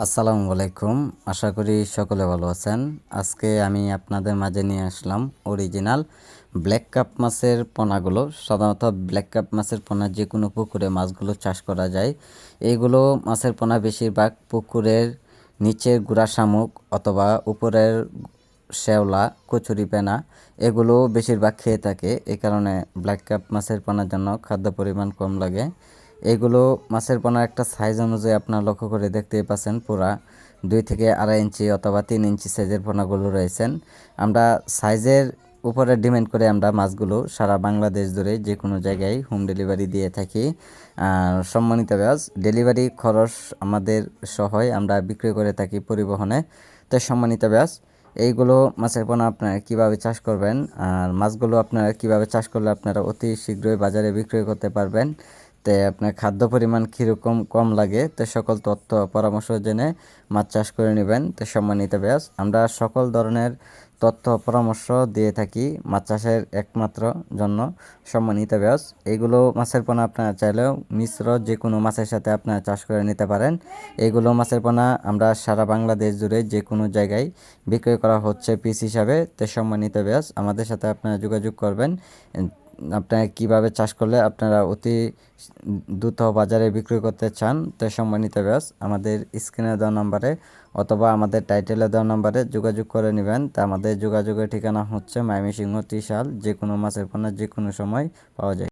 আসসালামু আলাইকুম। আশা করি সকলে ভালো আছেন। আজকে আমি আপনাদের মাঝে নিয়ে আসলাম অরিজিনাল ব্ল্যাক কাপ মাছের পোনাগুলো। সাধারণত ব্ল্যাক কাপ মাছের পোনা যে কোনো পুকুরে মাছগুলো চাষ করা যায়। এইগুলো মাছের পোনা বেশিরভাগ পুকুরের নিচের গুড়া শামুক অথবা উপরের শ্যাওলা, কচুরি পেনা এগুলো বেশিরভাগ খেয়ে থাকে। এই কারণে ব্ল্যাক কাপ মাছের পোনার জন্য খাদ্য পরিমাণ কম লাগে। এগুলো মাছের পোনার একটা সাইজ অনুযায়ী আপনার লক্ষ্য করে দেখতেই পাচ্ছেন পুরা। দুই থেকে আড়াই ইঞ্চি অথবা তিন ইঞ্চি সাইজের পোনাগুলো রয়েছেন। আমরা সাইজের উপরে ডিমান্ড করে আমরা মাছগুলো সারা বাংলাদেশ জুড়ে যে কোনো জায়গায় হোম ডেলিভারি দিয়ে থাকি। সম্মানিত ব্যাস ডেলিভারি খরচ আমাদের সহই আমরা বিক্রি করে থাকি পরিবহনে। তো সম্মানিত ব্যাস এইগুলো মাছের পোনা আপনারা কীভাবে চাষ করবেন? আর মাছগুলো আপনারা কীভাবে চাষ করলে আপনারা অতি শীঘ্রই বাজারে বিক্রি করতে পারবেন? তে আপনার খাদ্য পরিমাণ কীরকম কম লাগে, তো সকল তথ্য পরামর্শ জেনে মাছ চাষ করে নেবেন, তো সম্মানিত ব্যাস আমরা সকল ধরনের তথ্য পরামর্শ দিয়ে থাকি মাছ চাষের একমাত্র জন্য, সম্মানিত ব্যাস এগুলো মাছের পোনা আপনারা চাইলেও মিশ্র যে কোনো মাছের সাথে আপনারা চাষ করে নিতে পারেন। এগুলো মাছের পোনা আমরা সারা বাংলাদেশ জুড়ে যে কোনো জায়গায় বিক্রয় করা হচ্ছে পিস হিসাবে, তো সম্মানিত ব্যাস আমাদের সাথে আপনারা যোগাযোগ করবেন আপনারা কীভাবে চাষ করলে আপনারা অতি দ্রুত বাজারে বিক্রি করতে চান, তো সম্মানিত ব্যাস আমাদের স্ক্রিনে দেওয়া নাম্বারে অথবা আমাদের টাইটেলে দেওয়া নাম্বারে যোগাযোগ করে নেবেন। তা আমাদের যোগাযোগের ঠিকানা হচ্ছে ময়মনসিংহ ত্রিশাল যে কোনো মাছের পণ্য যে কোনো সময় পাওয়া যায়।